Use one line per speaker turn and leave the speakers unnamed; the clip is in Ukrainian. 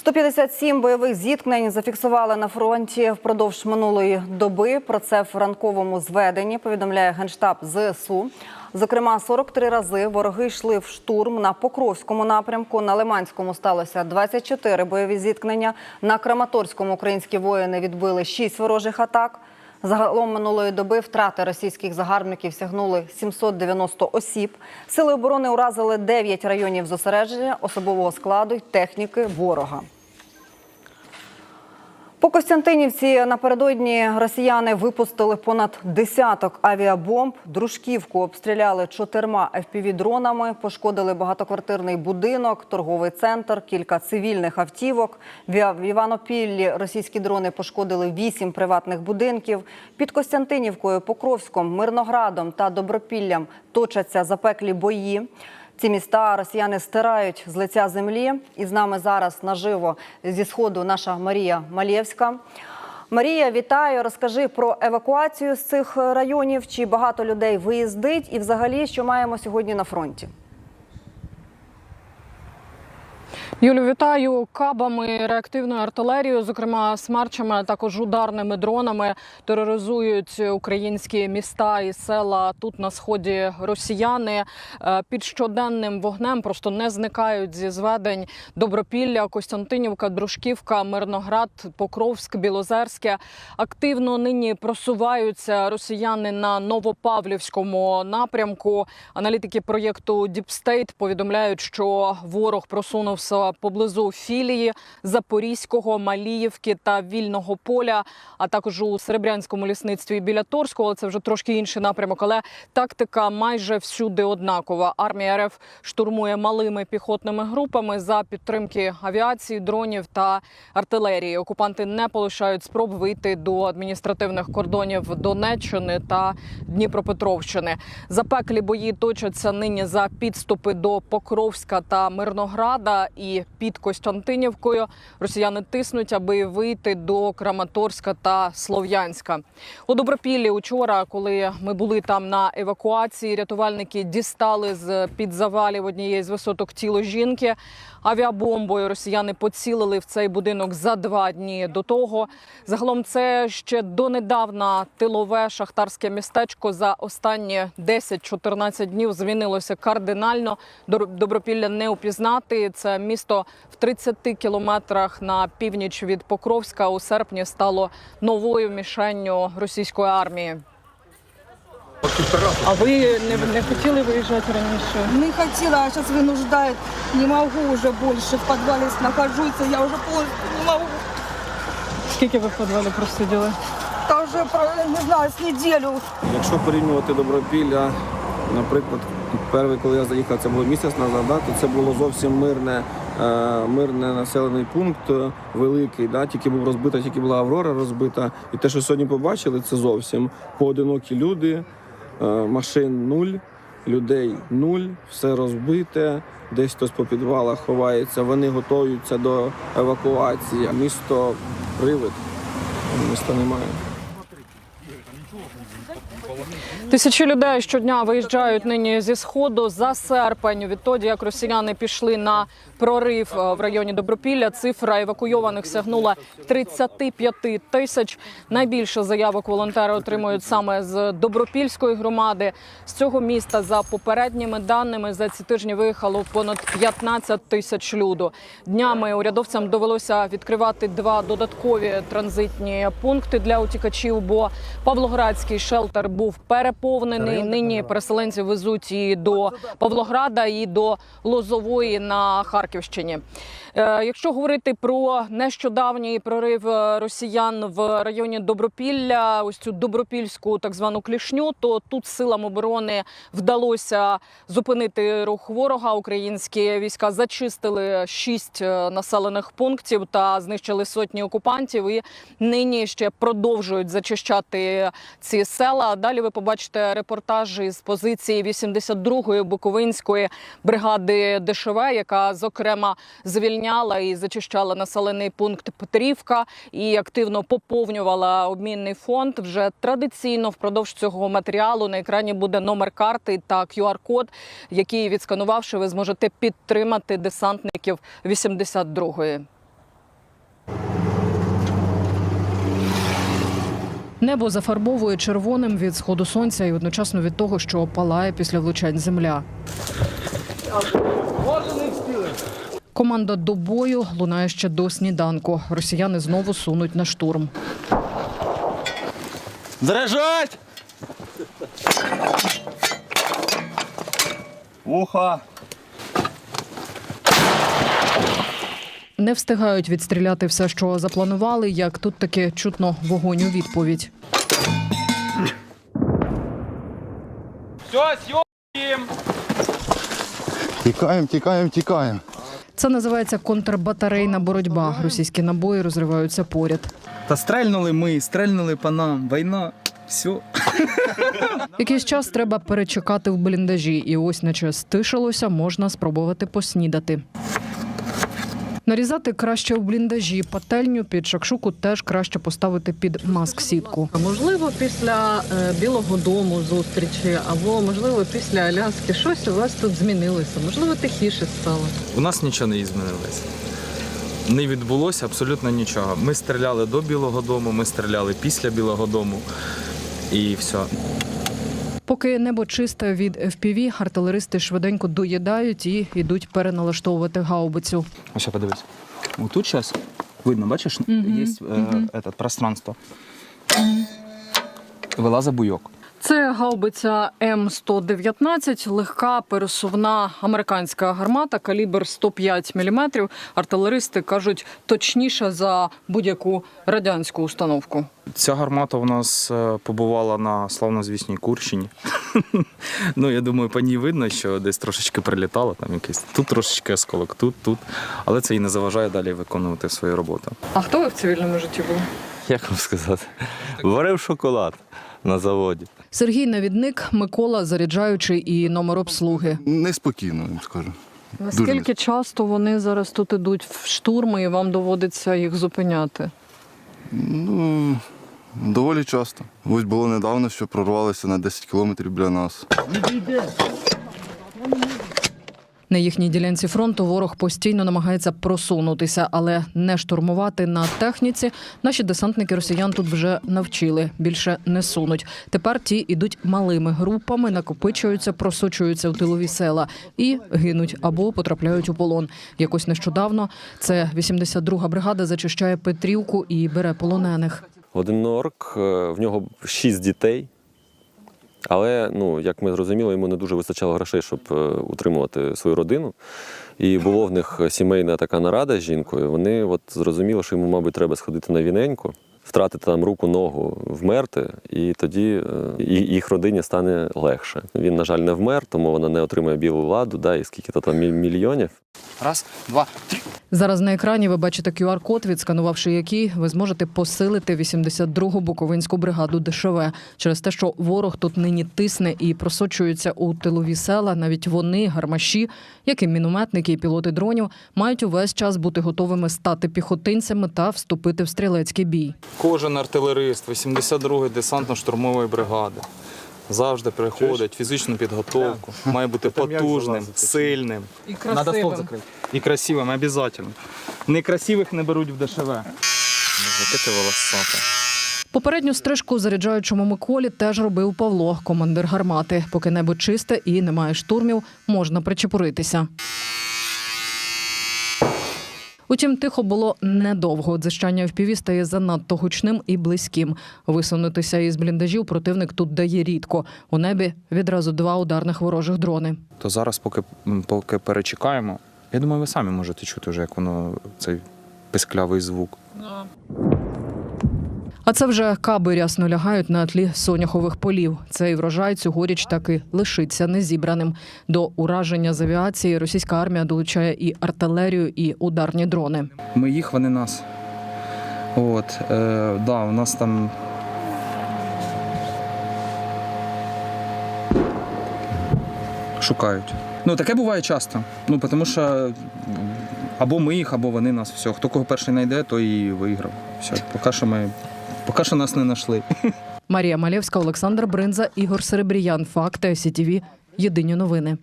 157 бойових зіткнень зафіксували на фронті впродовж минулої доби. Про це в ранковому зведенні повідомляє генштаб ЗСУ. Зокрема, 43 рази вороги йшли в штурм на Покровському напрямку. На Лиманському сталося 24 бойові зіткнення. На Краматорському українські воїни відбили 6 ворожих атак. Загалом минулої доби втрати російських загарбників сягнули 790 осіб. Сили оборони уразили 9 районів зосередження особового складу й техніки ворога. По Костянтинівці напередодні росіяни випустили понад десяток авіабомб. Дружківку обстріляли чотирма FPV-дронами, пошкодили багатоквартирний будинок, торговий центр, кілька цивільних автівок. В Іванопіллі російські дрони пошкодили вісім приватних будинків. Під Костянтинівкою, Покровськом, Мирноградом та Добропіллям точаться запеклі бої. Ці міста росіяни стирають з лиця землі. І з нами зараз наживо зі сходу наша Марія Малєвська. Марія, вітаю. Розкажи про евакуацію з цих районів. Чи багато людей виїздить, і взагалі, що маємо сьогодні на фронті?
Юлю, вітаю кабами, реактивною артилерією, зокрема смарчами, а також ударними дронами тероризують українські міста і села тут на сході росіяни. Е, Під щоденним вогнем просто не зникають зі зведень Добропілля, Костянтинівка, Дружківка, Мирноград, Покровськ, Білозерське. Активно нині просуваються росіяни на Новопавлівському напрямку. Аналітики проєкту State повідомляють, що ворог просунувся поблизу філії Запорізького, Маліївки та Вільного поля, а також у Серебрянському лісництві біля Торського. Це вже трошки інший напрямок, але тактика майже всюди однакова. Армія РФ штурмує малими піхотними групами за підтримки авіації, дронів та артилерії. Окупанти не полишають спроб вийти до адміністративних кордонів Донеччини та Дніпропетровщини. Запеклі бої точаться нині за підступи до Покровська та Мирнограда і під Костянтинівкою. Росіяни тиснуть, аби вийти до Краматорська та Слов'янська. У Добропіллі учора, коли ми були там на евакуації, рятувальники дістали з під завалів однієї з висоток тіло жінки. Авіабомбою росіяни поцілили в цей будинок за два дні до того. Загалом це ще донедавна тилове шахтарське містечко за останні 10-14 днів змінилося кардинально. Добропілля не упізнати. Це місто в 30 кілометрах на північ від Покровська у серпні стало новою мішенню російської армії. А ви не, не хотіли виїжджати раніше?
Не хотела, а сейчас вынуждает. Не могу уже больше. В подвале нахожусь, я уже полностью не могу.
Скільки ви в підвалі просиділи?
Уже, про- не знаю, с неделю.
Якщо порівнювати Добропілля, наприклад, перший, коли я заїхав, це було місяць назад, да, то це було зовсім мирне, е, мирне населений пункт, е, великий, да, тільки був розбита, тільки була Аврора розбита. І те, що сьогодні побачили, це зовсім поодинокі люди, е, машин нуль, людей нуль, все розбите. Десь хтось по підвалах ховається, вони готуються до евакуації. Місто привид, міста немає.
Тисячі людей щодня виїжджають нині зі сходу за серпень. Відтоді як росіяни пішли на прорив е, в районі Добропілля, цифра евакуйованих сягнула 35 тисяч. Найбільше заявок волонтери отримують саме з Добропільської громади. З цього міста за попередніми даними за ці тижні виїхало понад 15 тисяч люду. Днями урядовцям довелося відкривати два додаткові транзитні пункти для утікачів, бо Павлоградський шелтер був переповнений. Нині переселенці везуть і до Павлограда, і до Лозової на Харківщині. Е, Якщо говорити про нещодавній прорив е, росіян в районі Добропілля, ось цю добропільську так звану клішню, то тут силам оборони вдалося зупинити рух ворога. Українські війська зачистили шість е, населених пунктів та знищили сотні окупантів. І нині ще продовжують зачищати ці села. Далі ви побачите репортажі з позиції 82-ї Буковинської бригади ДШВ, яка зокрема обміняла і зачищала населений пункт Петрівка і активно поповнювала обмінний фонд. Вже традиційно впродовж цього матеріалу на екрані буде номер карти та QR-код, який відсканувавши, ви зможете підтримати десантників 82-ї. Небо зафарбовує червоним від сходу сонця і одночасно від того, що палає після влучань земля. Команда до бою лунає ще до сніданку. Росіяни знову сунуть на штурм.
Заряжать! Ухо!
Не встигають відстріляти все, що запланували, як тут таки чутно вогонь у відповідь.
Все, съем!
Тікаємо, тікаємо, тікаємо.
Це називається контрбатарейна боротьба. Російські набої розриваються поряд.
Та стрельнули ми, стрельнули по нам. Війна. Все.
Якийсь час треба перечекати в бліндажі, і ось, наче стишилося, можна спробувати поснідати. Нарізати краще в бліндажі, пательню під шакшуку теж краще поставити під маск-сітку.
Можливо, після е, Білого Дому зустрічі, або можливо після Аляски щось у вас тут змінилося. Можливо, тихіше стало.
У нас нічого не змінилося. Не відбулося абсолютно нічого. Ми стріляли до Білого Дому, ми стріляли після Білого Дому. І все.
Поки небо чисте від FPV, артилеристи швиденько доїдають і йдуть переналаштовувати гаубицю.
Ось подивись. Тут зараз видно, бачиш, є е, пространство. Вилазить буйок.
Це гаубиця М119, легка пересувна американська гармата, калібр 105 мм. Артилеристи кажуть, точніша за будь-яку радянську установку.
Ця гармата у нас е, побувала на славнозвісній Курщині. ну, я думаю, по ній видно, що десь трошечки прилітало, там якийсь тут трошечки осколок, тут, тут. Але це і не заважає далі виконувати свою роботу.
А хто ви в цивільному житті був?
Як вам сказати? Варив шоколад на заводі.
Сергій Навідник, Микола заряджаючий і номер обслуги.
Неспокійно, я скажу.
Наскільки часто вони зараз тут ідуть в штурми, і вам доводиться їх зупиняти?
Ну, доволі часто. Ось було недавно, що прорвалися на 10 кілометрів біля нас.
На їхній ділянці фронту ворог постійно намагається просунутися, але не штурмувати на техніці. Наші десантники росіян тут вже навчили. Більше не сунуть. Тепер ті ідуть малими групами, накопичуються, просочуються в тилові села і гинуть або потрапляють у полон. Якось нещодавно це 82-га бригада зачищає Петрівку і бере полонених.
Один орк, е, в нього шість дітей. Але, ну, як ми зрозуміли, йому не дуже вистачало грошей, щоб е, утримувати свою родину. І було в них сімейна така нарада з жінкою. Вони от зрозуміли, що йому, мабуть, треба сходити на віненьку, втратити там руку, ногу, вмерти, і тоді е, їх родині стане легше. Він, на жаль, не вмер, тому вона не отримує білу ладу, да, і скільки-то там мільйонів.
Раз, два, три.
Зараз на екрані ви бачите QR-код, відсканувавши який, ви зможете посилити 82-гу Буковинську бригаду ДШВ. Через те, що ворог тут нині тисне і просочується у тилові села. Навіть вони, гармаші, як і мінометники і пілоти дронів, мають увесь час бути готовими стати піхотинцями та вступити в стрілецький бій.
Кожен артилерист 82-ї десантно-штурмової бригади завжди приходить фізичну підготовку, має бути потужним, сильним.
І
Надо стол закрити. І красивим, обов'язково. Некрасивих не беруть в ДШВ. Яке ти волосата.
Попередню стрижку заряджаючому Миколі теж робив Павло, командир гармати. Поки небо чисте і немає штурмів, можна причепуритися. Утім, тихо було недовго. Дзищання в стає занадто гучним і близьким. Висунутися із бліндажів противник тут дає рідко. У небі відразу два ударних ворожих дрони.
То зараз, поки, поки перечекаємо, я думаю, ви самі можете чути вже, як воно цей писклявий звук.
А це вже каби рясно лягають на тлі соняхових полів. Цей врожай цьогоріч таки лишиться незібраним. До ураження з авіації російська армія долучає і артилерію, і ударні дрони.
Ми їх, вони нас. От, е, да, у нас там. Шукають. Ну, таке буває часто. Ну, тому що або ми їх, або вони нас. Все. Хто кого перший знайде, той і виграв. Все. Поки що ми. Поки що нас не знайшли.
Марія Малєвська, Олександр Бринза, Ігор Серебріян. Факти СІТІВІ. Єдині новини.